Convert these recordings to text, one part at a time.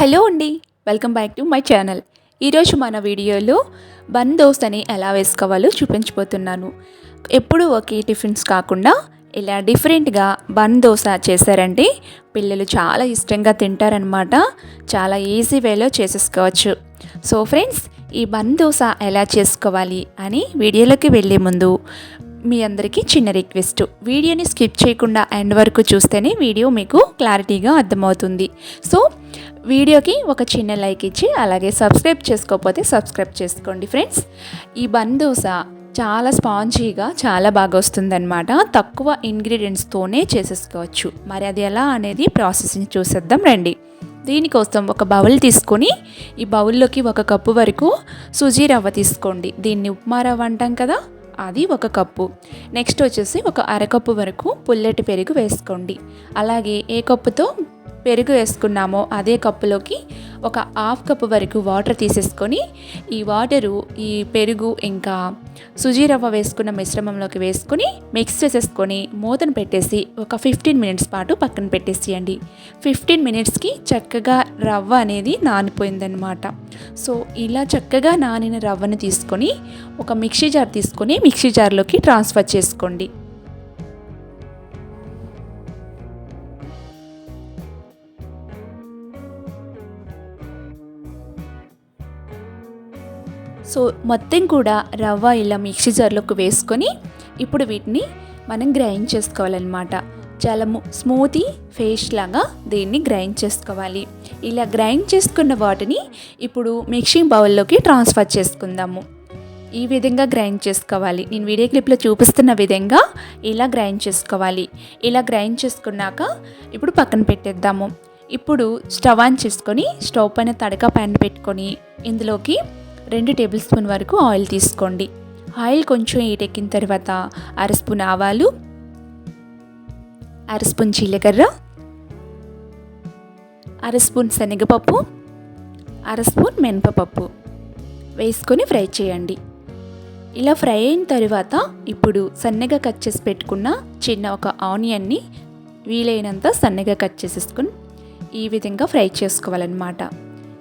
Hello అండి welcome back to my channel. ఈరోజు మన వీడియోలో బన్ దోస్తని ఎలా వేసుకోవాలో చూపించబోతున్నాను. ఎప్పుడు ఒకే టిఫిన్స్ కాకుండా ఇలా డిఫరెంట్గా బన్ దోశ చేశారంటే పిల్లలు చాలా ఇష్టంగా తింటారనమాట చాలా ఈజీ వేలో చేసేసుకోవచ్చు. సో ఫ్రెండ్స్ ఈ బన్ దోశ ఎలా చేసుకోవాలి అని వీడియోలోకి వెళ్ళే ముందు మీ అందరికీ చిన్న రిక్వెస్ట్. వీడియోని స్కిప్ చేయకుండా ఎండ్ వరకు చూస్తేనే వీడియో మీకు క్లారిటీగా అర్థమవుతుంది. సో వీడియోకి ఒక చిన్న లైక్ ఇచ్చి అలాగే సబ్స్క్రైబ్ చేసుకోకపోతే సబ్స్క్రైబ్ చేసుకోండి ఫ్రెండ్స్. ఈ బన్ దోశ చాలా స్పాంజీగా చాలా బాగా వస్తుందన్నమాట. తక్కువ ఇంగ్రీడియంట్స్తోనే చేసేసుకోవచ్చు. మరి అది ఎలా అనేది ప్రాసెస్ని చూసేద్దాం రండి. దీనికోసం ఒక బౌల్ తీసుకొని ఈ బౌల్లోకి ఒక కప్పు వరకు సుజీ రవ్వ తీసుకోండి. దీన్ని ఉప్మా రవ్వ అంటాం కదా? అది ఒక కప్పు. నెక్స్ట్ వచ్చేసి ఒక అరకప్పు వరకు పుల్లటి పెరుగు వేసుకోండి. అలాగే ఏ కప్పుతో? పెరుగు వేసుకున్నామో అదే కప్పులోకి ఒక హాఫ్ కప్ వరకు వాటర్ తీసేసుకొని ఈ వాటరు ఈ పెరుగు ఇంకా సుజీ రవ్వ వేసుకున్న మిశ్రమంలోకి వేసుకొని మిక్స్ చేసేసుకొని మూతను పెట్టేసి ఒక ఫిఫ్టీన్ మినిట్స్ పాటు పక్కన పెట్టేసేయండి. ఫిఫ్టీన్ మినిట్స్కి చక్కగా రవ్వ అనేది నానిపోయిందనమాట సో ఇలా చక్కగా నానిన రవ్వను తీసుకొని ఒక మిక్సీ జార్ తీసుకొని మిక్సీ జార్లోకి ట్రాన్స్ఫర్ చేసుకోండి. సో మొత్తం కూడా రవ్వ ఇలా మిక్సీ జార్లోకి వేసుకొని ఇప్పుడు వీటిని మనం గ్రైండ్ చేసుకోవాలన్నమాట. చాలా స్మూతీ ఫేస్ లాగా దీన్ని గ్రైండ్ చేసుకోవాలి. ఇలా గ్రైండ్ చేసుకున్న వాటిని ఇప్పుడు మిక్సింగ్ బౌల్లోకి ట్రాన్స్ఫర్ చేసుకుందాము. ఈ విధంగా గ్రైండ్ చేసుకోవాలి. నేను వీడియో క్లిప్లో చూపిస్తున్న విధంగా ఇలా గ్రైండ్ చేసుకోవాలి. ఇలా గ్రైండ్ చేసుకున్నాక ఇప్పుడు పక్కన పెట్టేద్దాము. ఇప్పుడు స్టవ్ ఆన్ చేసుకొని స్టవ్ పైన తడక ప్యాన్ పెట్టుకొని ఇందులోకి రెండు టేబుల్ స్పూన్ వరకు ఆయిల్ తీసుకోండి. ఆయిల్ కొంచెం ఏటెక్కిన తర్వాత అర స్పూన్ ఆవాలు అర స్పూన్ జీలకర్ర అర స్పూన్ శనగపప్పు అర స్పూన్ మినపపప్పు వేసుకొని ఫ్రై చేయండి. ఇలా ఫ్రై అయిన తర్వాత ఇప్పుడు సన్నగా కట్ చేసి పెట్టుకున్న చిన్న ఒక ఆనియన్ని వీలైనంత సన్నగా కట్ చేసేసుకుని ఈ విధంగా ఫ్రై చేసుకోవాలన్నమాట.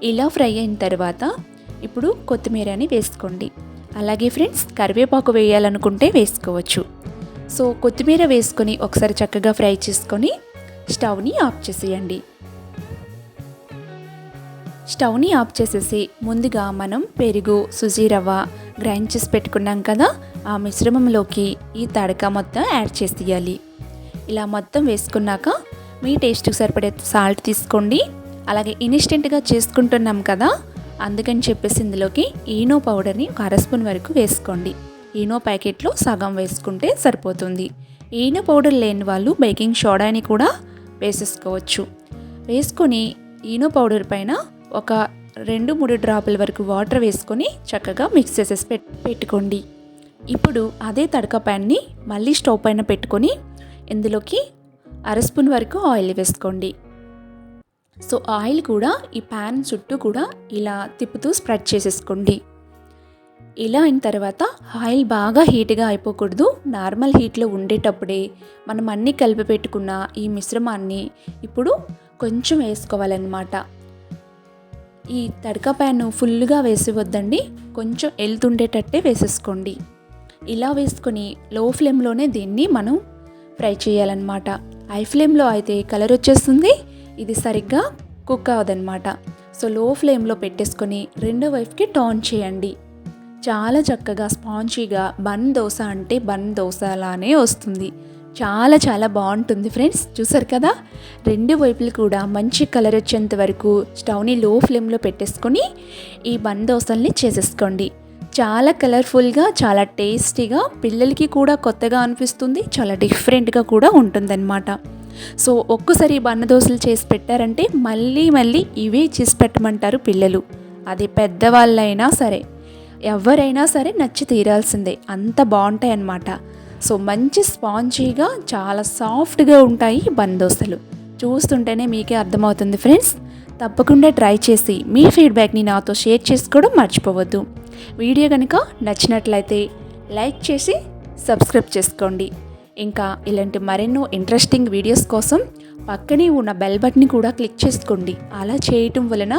ఇలా ఫ్రై అయిన తర్వాత ఇప్పుడు కొత్తిమీరని వేసుకోండి. అలాగే ఫ్రెండ్స్ కరివేపాకు వేయాలనుకుంటే వేసుకోవచ్చు. సో కొత్తిమీర వేసుకొని ఒకసారి చక్కగా ఫ్రై చేసుకొని స్టవ్ని ఆఫ్ చేసేయండి. స్టవ్ని ఆఫ్ చేసేసి ముందుగా మనం పెరుగు సుజీ రవ్వ గ్రైండ్ చేసి పెట్టుకున్నాం కదా ఆ మిశ్రమంలోకి ఈ తడక మొత్తం యాడ్ చేసేయాలి ఇలా మొత్తం వేసుకున్నాక మీ టేస్ట్కి సరిపడే సాల్ట్ తీసుకోండి. అలాగే ఇన్స్టెంట్గా చేసుకుంటున్నాం కదా అందుకని చెప్పేసి ఇందులోకి ఈనో పౌడర్ని ఒక అర స్పూన్ వరకు వేసుకోండి. ఈనో ప్యాకెట్లో సగం వేసుకుంటే సరిపోతుంది. ఈనో పౌడర్ లేని వాళ్ళు బేకింగ్ సోడాని కూడా వేసేసుకోవచ్చు. వేసుకొని ఈనో పౌడర్ పైన ఒక రెండు మూడు డ్రాపుల వరకు వాటర్ వేసుకొని చక్కగా మిక్స్ చేసేసి పెట్టుకోండి. ఇప్పుడు అదే తడక ప్యాన్ని మళ్ళీ స్టవ్ పైన పెట్టుకొని ఇందులోకి అర స్పూన్ వరకు ఆయిల్ వేసుకోండి. సో ఆయిల్ కూడా ఈ ప్యాన్ చుట్టూ కూడా ఇలా తిప్పుతూ స్ప్రెడ్ చేసేసుకోండి. ఇలా అయిన తర్వాత ఆయిల్ బాగా హీట్గా అయిపోకూడదు. నార్మల్ హీట్లో ఉండేటప్పుడే మనం అన్నీ కలిపి పెట్టుకున్న ఈ మిశ్రమాన్ని ఇప్పుడు కొంచెం వేసుకోవాలన్నమాట. ఈ తడక ప్యాన్ ఫుల్గా వేసి వద్దండి కొంచెం వెళ్తుండేటట్టే వేసేసుకోండి. ఇలా వేసుకొని లో ఫ్లేమ్లోనే దీన్ని మనం ఫ్రై చేయాలన్నమాట. హై ఫ్లేమ్లో అయితే కలర్ వచ్చేస్తుంది. ఇది సరిగ్గా కుక్ అవదనమాట సో లో ఫ్లేమ్లో పెట్టేసుకొని రెండో వైపుకి టర్న్ చేయండి. చాలా చక్కగా స్పాంజీగా బన్ దోశ అంటే బన్ దోశ లానే వస్తుంది. చాలా చాలా బాగుంటుంది ఫ్రెండ్స్. చూసారు కదా? రెండు వైపులు కూడా మంచి కలర్ వచ్చేంత వరకు స్టవ్ని లో ఫ్లేమ్లో పెట్టేసుకొని ఈ బన్ దోశల్ని చేసేసుకోండి. చాలా కలర్ఫుల్గా చాలా టేస్టీగా పిల్లలకి కూడా కొత్తగా అనిపిస్తుంది చాలా డిఫరెంట్గా కూడా ఉంటుందన్నమాట. సో ఒక్కసారి బన్న దోశలు చేసి పెట్టారంటే మళ్ళీ మళ్ళీ ఇవే చేసి పెట్టమంటారు పిల్లలు. అది పెద్దవాళ్ళైనా సరే ఎవరైనా సరే నచ్చి తీరాల్సిందే. అంత బాగుంటాయి అన్నమాట సో మంచి స్పాంజీగా చాలా సాఫ్ట్గా ఉంటాయి బందోసలు చూస్తుంటేనే మీకే అర్థమవుతుంది ఫ్రెండ్స్. తప్పకుండా ట్రై చేసి మీ ఫీడ్బ్యాక్ని నాతో షేర్ చేసుకోవడం మర్చిపోవద్దు. వీడియో కనుక నచ్చినట్లయితే లైక్ చేసి సబ్స్క్రైబ్ చేసుకోండి. ఇంకా ఇలాంటి మరెన్నో ఇంట్రెస్టింగ్ వీడియోస్ కోసం పక్కనే ఉన్న బెల్ బటన్ని కూడా క్లిక్ చేసుకోండి. అలా చేయటం వలన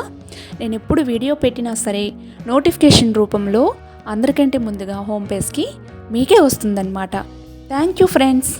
నేను ఎప్పుడు వీడియో పెట్టినా సరే నోటిఫికేషన్ రూపంలో అందరికంటే ముందుగా హోమ్ పేజ్కి మీకే వస్తుందన్నమాట. Thank you friends